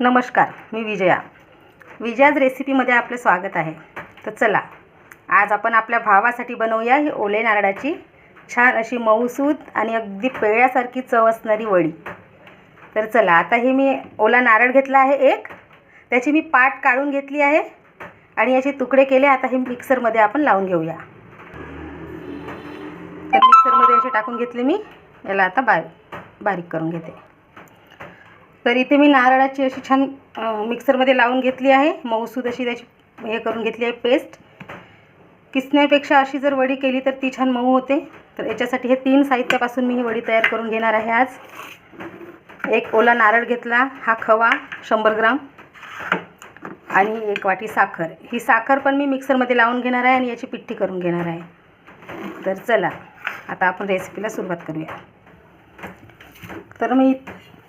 नमस्कार मी विजया. विजयाज रेसिपीमध्ये आपले स्वागत आहे. तर चला आज आपण आपल्या भावासाठी बनवूया ही ओले नारळाची छान अशी मऊसूद आणि अगदी पेळ्यासारखी चव असणारी वडी. तर चला आता हे मी ओला नारळ घेतला आहे एक. त्याची मी पाट काढून घेतली आहे आणि याचे तुकडे केले आता हे मिक्सरमध्ये आपण लावून घेऊया. तर मिक्सरमध्ये असे टाकून घेतले मी. याला आता बारीक बारीक करून घेते. तर इथे मी नारळाची अशी छान मिक्सरमध्ये लावून घेतली आहे. मऊसूद अशी त्याची हे करून घेतली आहे पेस्ट. किसण्यापेक्षा अशी जर वडी केली तर ती छान मऊ होते. तर याच्यासाठी हे तीन साहित्यापासून मी ही वडी तयार करून घेणार आहे आज. एक ओला नारळ घेतला हा खवा शंभर ग्राम. आणि एक वाटी साखर. ही साखर पण मी मिक्सरमध्ये लावून घेणार आहे आणि याची पिठ्ठी करून घेणार आहे. तर चला आता आपण रेसिपीला सुरुवात करूया. तर मी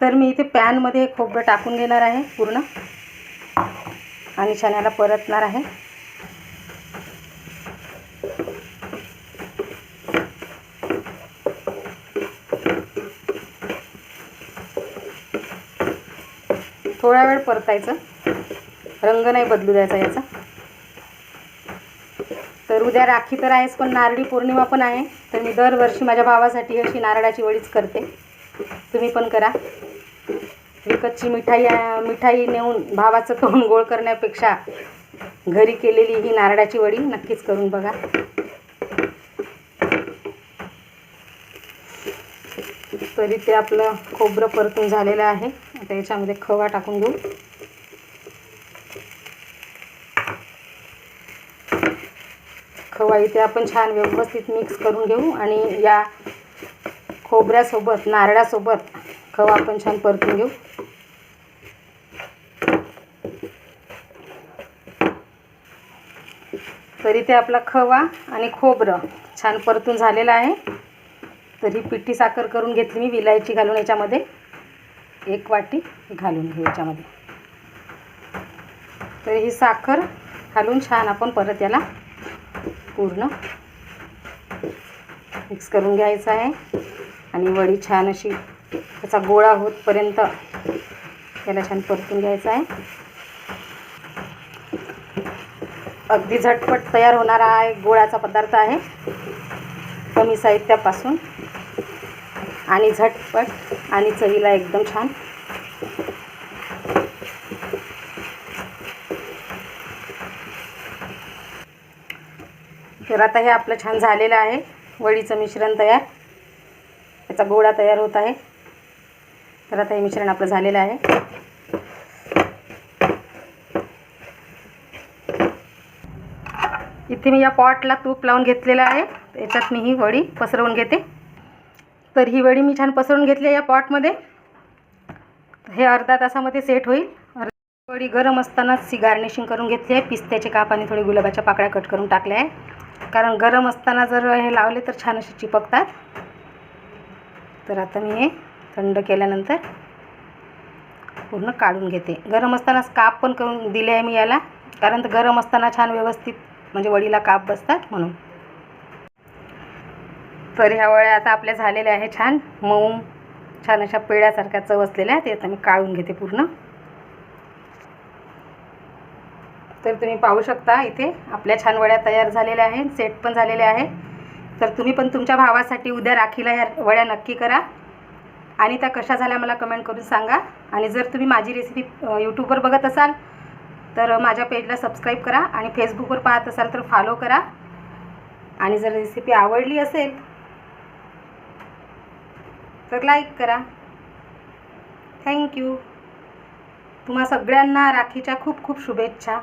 तर मी इथे पॅनमध्ये खोबरं टाकून घेणार आहे पूर्ण. आणि छान परतणार आहे. थोडा वेळ परतायचं. रंग नाही बदलू द्यायचा याचा. तर उद्या राखी तर आहेच पण नारळी पौर्णिमा पण आहे. तर मी दरवर्षी माझ्या भावासाठी अशी नारळाची वडीच करते. तुम्ही पण करा. विकतची मिठाई मिठाई नेऊन भावाचं तोंड गोळ करण्यापेक्षा घरी केलेली ही नारळाची वडी नक्कीच करून बघा. तरी ते आपलं खोबरं परतून झालेलं आहे. आता याच्यामध्ये खवा टाकून घेऊ. खवा इथे आपण छान व्यवस्थित मिक्स करून घेऊ आणि या खोबऱ्यासोबत नारळासोबत खवा आपण छान परतून घेऊ. तरी ते आपला खवा आणि खोबरं छान परतून झालेलं आहे. तर ही पिठी साखर करून घेतली मी विलायची घालून याच्यामध्ये. एक वाटी घालून घेऊ याच्यामध्ये. तर ही साखर घालून छान आपण परत याला पूर्ण मिक्स करून घ्यायचं आहे. आणि वडी छान अशी त्याचा गोळा होतपर्यंत त्याला छान परतून घ्यायचा आहे. अगदी झटपट तयार होणारा हा एक गोळाचा पदार्थ आहे. कमी साहित्यापासून. आणि झटपट आणि चवीला एकदम छान. तर आता हे आपलं छान झालेलं आहे. वडीचं मिश्रण तयार. त्याचा गोळा तयार होत आहे. तर आता हे मिश्रण आपलं झालेलं आहे. इथे मी या पॉटला तूप लावून घेतलेलं आहे. याच्यात मी ही वडी पसरवून घेते. तर ही वडी मी छान पसरवून घेतली आहे या पॉटमध्ये. हे अर्धा तासामध्ये सेट होईल. अर्धा वडी गरम असतानाच सी गार्निशिंग करून घेतली आहे. पिस्त्याचे काप आणि थोडी गुलाबाच्या पाकळ्या कट करून टाकल्या आहे. कारण गरम असताना जर हे लावले तर छान असे चिपकतात. तर आता मी हे थंड केल्यानंतर पूर्ण काढून घेते. गरम असतानाच काप पण करून दिले आहे मी याला. कारण तर गरम असताना छान व्यवस्थित म्हणजे वडीला काप बसतात म्हणून. तर ह्या वड्या आता आपल्या झालेल्या आहे छान. मऊ छान अशा पेड्यासारख्या चव असलेल्या ते आता मी काढून घेते पूर्ण. तर तुम्ही पाहू शकता इथे आपल्या छान वड्या तयार झालेल्या आहेत. सेट पण झालेले आहे तर तुम्ही पण तुमच्या भावासाठी उद्या राखीला ह्या वड्या नक्की करा. आणि त्या कशा झाल्या मला कमेंट करून सांगा. आणि जर तुम्ही माझी रेसिपी यूट्यूबवर बघत असाल तर माझ्या पेजला सबस्क्राईब करा आणि फेसबुकवर पाहत असाल तर फॉलो करा. आणि जर रेसिपी आवडली असेल तर लाईक करा. थँक्यू तुम्हा सगळ्यांना राखीच्या खूप खूप शुभेच्छा.